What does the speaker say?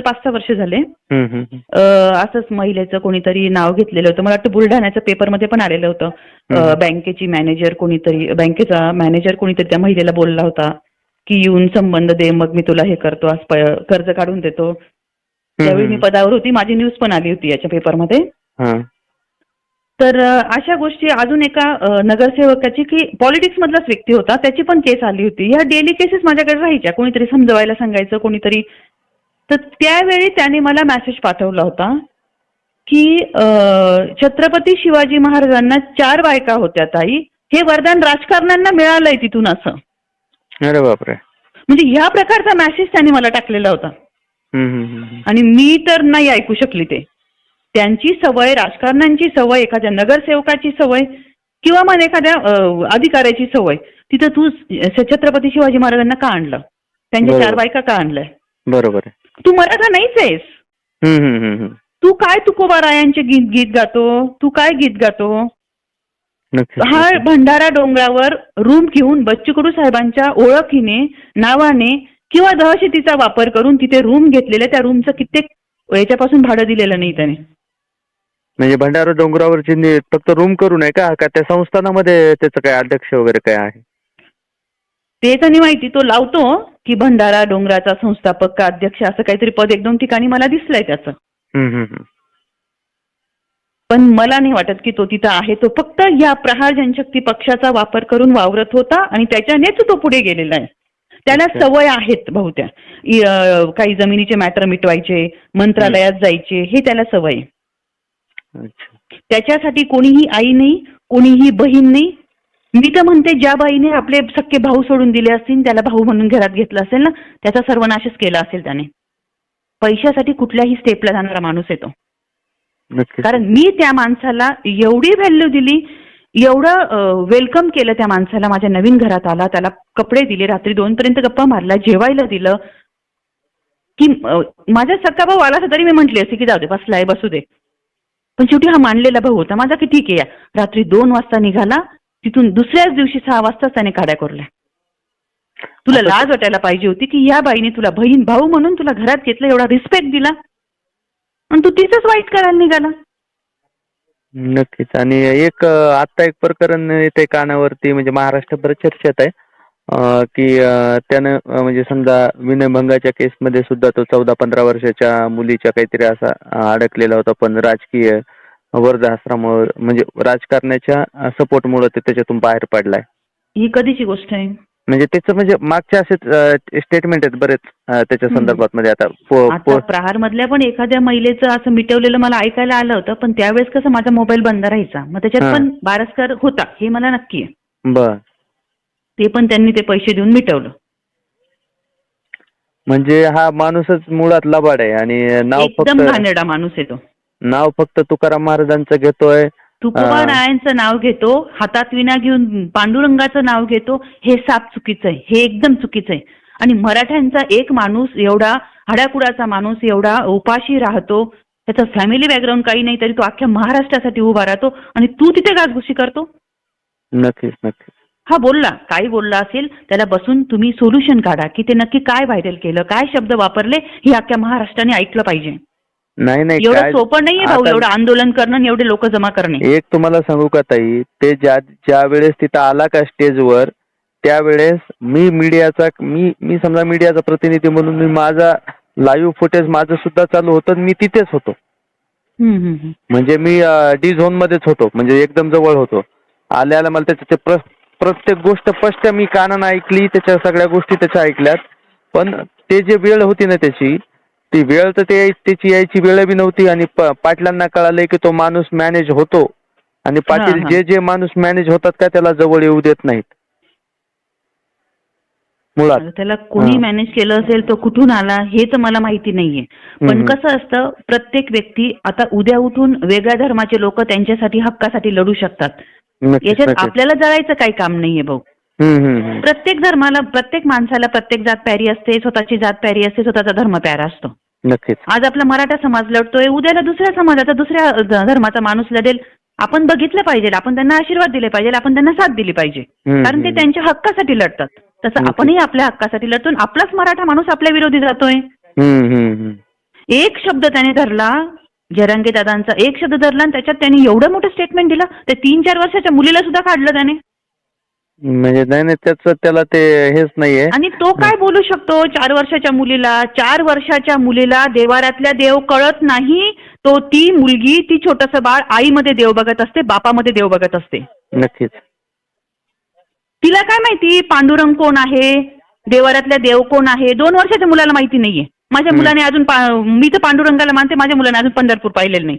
पाच सहा वर्ष झाले. असंच महिलेचं कोणीतरी नाव घेतलेलं होतं. मला वाटतं बुलढाण्याच्या पेपरमध्ये पण आलेलं होतं. बँकेची मॅनेजर कोणीतरी बँकेचा मॅनेजर कोणीतरी त्या महिलेला बोलला होता की येऊन संबंध दे मग मी तुला हे करतो आज कर्ज काढून देतो. त्यावेळी मी. पदावर होती. माझी न्यूज पण आली होती याच्या पेपरमध्ये हा. तर अशा गोष्टी अजून एका नगरसेवकाची की पॉलिटिक्स मधलाच व्यक्ती होता. त्याची पण केस आली होती. ह्या डेली केसेस माझ्याकडे राहायच्या. कोणीतरी समजवायला सांगायचं कोणीतरी तर त्यावेळी त्याने मला मेसेज पाठवला होता की छत्रपती शिवाजी महाराजांना चार बायका होत्या ताई. हे वरदान राजकारण्यांना मिळालंय तिथून असं. अरे बापरे. म्हणजे ह्या प्रकारचा मेसेज त्याने मला टाकलेला होता. आणि मी तर नाही ऐकू शकली ते. त्यांची सवय राजकारण्यांची सवय एखाद्या नगरसेवकाची सवय किंवा मग एखाद्या अधिकाऱ्याची सवय तिथं तू छत्रपती शिवाजी महाराजांना का आणलं? त्यांच्या. चार बायका का आणलंय? बरोबर तू मराठा नाहीच आहेस. तू काय तुकोबा रायांचे गीत गीत गातो? तू काय गीत गातो? हा. भंडारा डोंगरावर रूम घेऊन बच्चू कडू साहेबांच्या ओळखीने नावाने किंवा दहशतीचा वापर करून तिथे रूम घेतलेले त्या रूमचं कित्येक याच्यापासून भाडं दिलेलं नाही त्याने. म्हणजे भंडारा डोंगरावरची फक्त रूम करून आहे का त्या संस्थानामध्ये त्याचं काय अध्यक्ष वगैरे काय आहे? ते तर नाही माहिती. तो लावतो की भंडारा डोंगराचा संस्थापक का अध्यक्ष असं काहीतरी पद एक दोन ठिकाणी मला दिसलंय त्याचं. पण मला नाही वाटत की तो तिथं आहे. तो फक्त या प्रहार जनशक्ती पक्षाचा वापर करून वावरत होता आणि त्याच्यानेच तो पुढे गेलेला आहे. त्याला. सवय आहेत बहुत्या काही जमिनीचे मॅटर मिटवायचे मंत्रालयात जायचे हे त्याला सवय आहे. त्याच्यासाठी कोणीही आई नाही कोणीही बहीण नाही मी तर म्हणते ज्या बाईने आपले सख्खे भाऊ सोडून दिले असतील त्याला भाऊ म्हणून घरात घेतलं असेल ना त्याचा सर्वनाशच केला असेल त्याने. पैशासाठी कुठल्याही स्टेपला जाणारा माणूस येतो कारण मी त्या माणसाला एवढी व्हॅल्यू दिली एवढं वेलकम केलं त्या माणसाला माझ्या नवीन घरात आला त्याला कपडे दिले रात्री दोन पर्यंत गप्पा मारला जेवायला दिलं की अं, माझा सख्खा भाऊ आला तरी मी म्हटली असते की जाऊ दे बसलाय बसू दे. पण शेवटी हा मांडलेला भाऊ होता माझा की ठीक आहे रात्री दोन वाजता निघाला तिथून दुसऱ्याच दिवशी सहा वाजताच त्याने काड्या करल्या. तुला लाज वाटायला पाहिजे होती की या बाईने तुला बहीण भाऊ म्हणून तुला घरात घेतलं एवढा रिस्पेक्ट दिला. आणि तू तिचंच वाईट करायला निघाला. नक्कीच. आणि एक आता एक प्रकरण येते कानावरती म्हणजे महाराष्ट्रभर चर्चेत आहे. अं, की अं, त्यानं अं, म्हणजे समजा विनयभंगाच्या केसमध्ये सुद्धा तो चौदा पंधरा वर्षाच्या मुलीच्या काहीतरी असा अं, अडकलेला होता पण राजकीय वर्धाश्रमावर म्हणजे राजकारणाच्या सपोर्टमुळे ते त्याच्यातून बाहेर पडलाय. ही कधीची गोष्ट आहे? म्हणजे त्याचं म्हणजे मागच्या असे स्टेटमेंट आहेत बरेच त्याच्या. संदर्भात. मध्ये आता पो- आता प्रहार मधल्या पण एखाद्या महिलेचं असं मिटवलेलं मला ऐकायला आलं होतं पण त्यावेळेस कसं माझा मोबाईल बंद राहायचा. मग त्याच्यात. पण बारस्कर होता हे मला नक्की आहे. बर. ते पण त्यांनी ते पैसे देऊन मिटवलं. म्हणजे हा माणूसच मुळात लबाड आहे आणि नाव एकदम घाणेरडा माणूस आहे तो. नाव फक्त तुकाराम महाराजांचं घेतोय. तुकोबा हा. रायांचं नाव घेतो हातात विना घेऊन पांडुरंगाचं नाव घेतो हे साप चुकीचं आहे हे एकदम चुकीचं आहे. आणि मराठ्यांचा एक माणूस एवढा हाडाकुडाचा माणूस एवढा उपाशी राहतो त्याचा फॅमिली बॅकग्राऊंड काही नाही तरी तो अख्ख्या महाराष्ट्रासाठी उभा राहतो आणि तू तिथे गाजगुशी करतो? नक्कीच नक्कीच. हा बोलला काही बोलला असेल त्याला बसून तुम्ही सोल्युशन काढा की ते नक्की काय व्हायरल केलं काय शब्द वापरले हे अख्ख्या महाराष्ट्राने ऐकलं पाहिजे. नाही नाही एवढं काय सोपं नाहीये भाऊ आता एवढं आंदोलन करणं आणि एवढे लोक जमा करणे. एक तुम्हाला सांगू का ताई ते ज्या ज्या वेळेस तिथं आला का स्टेजवर त्यावेळेस मी मीडियाचा मी मी समजा मीडियाचा प्रतिनिधी म्हणून मी माझा लाईव्ह फुटेज माझं सुद्धा चालू होतं आणि मी तिथेच होतो. हम्म, हम्म, हम्म. म्हणजे मी डी झोन मध्येच होतो म्हणजे एकदम जवळ होतो. आल्या आल्या मला त्याच्या ते प्र प्रत्येक गोष्ट स्पष्ट मी कानानं ऐकली त्याच्या सगळ्या गोष्टी त्याच्या ऐकल्यात. पण ते जे वेळ होती ना त्याची ती वेळ तर ते त्याची यायची वेळ बी नव्हती आणि प- पाटलांना कळालंय की तो माणूस मॅनेज होतो आणि पाटील हा. जे जे माणूस मॅनेज होतात का त्याला जवळ येऊ देत नाहीत मुळात त्याला कोणी हा. मॅनेज केलं असेल तो कुठून आला हे तर मला माहिती नाहीये पण हम्म. कसं असतं प्रत्येक व्यक्ती आता उद्या उठून वेगळ्या धर्माचे लोक त्यांच्यासाठी हक्कासाठी लढू शकतात नक्कीच याच्यात नक्कीच आपल्याला जळायचं काही काम नाहीये भाऊ हम्म, हम्म, हम्म. प्रत्येक धर्माला प्रत्येक माणसाला प्रत्येक जात प्यारी असते स्वतःची जात प्यारी असते स्वतःचा धर्म प्यारा असतो नक्कीच आज आपला मराठा समाज लढतोय उद्याला दुसऱ्या समाजाचा दुसऱ्या ध- धर्माचा माणूस लढेल आपण बघितलं पाहिजे आपण त्यांना आशीर्वाद दिले पाहिजे आपण त्यांना साथ दिली पाहिजे हम्म, कारण ते हम्म. त्यांच्या हक्कासाठी लढतात तसं. आपणही आपल्या हक्कासाठी लढतो आणि आपलाच मराठा माणूस आपल्या विरोधी जातोय हम्म, हम्म, हम्म. एक शब्द त्याने धरला जरांगे दादांचा एक शब्द धरला आणि त्याच्यात त्यांनी एवढं मोठं स्टेटमेंट दिलं त्या तीन चार वर्षाच्या मुलीला सुद्धा काढलं त्याने म्हणजे नाही नाही त्याचं त्याला ते हेच नाहीये. आणि तो काय बोलू शकतो? चार वर्षाच्या मुलीला चार वर्षाच्या मुलीला देवारातल्या देव कळत नाही. तो ती मुलगी ती छोटस बाळ आईमध्ये देव बघत असते बापामध्ये देव बघत असते. नक्कीच. तिला काय माहिती? पांडुरंग कोण आहे? देवारातल्या देव कोण आहे? दोन वर्षाच्या मुलाला माहिती नाहीये. माझ्या. मुलाने अजून पा- मी तर पांडुरंगाला मानते माझ्या मुलाने अजून पंढरपूर पाहिलेलं नाही.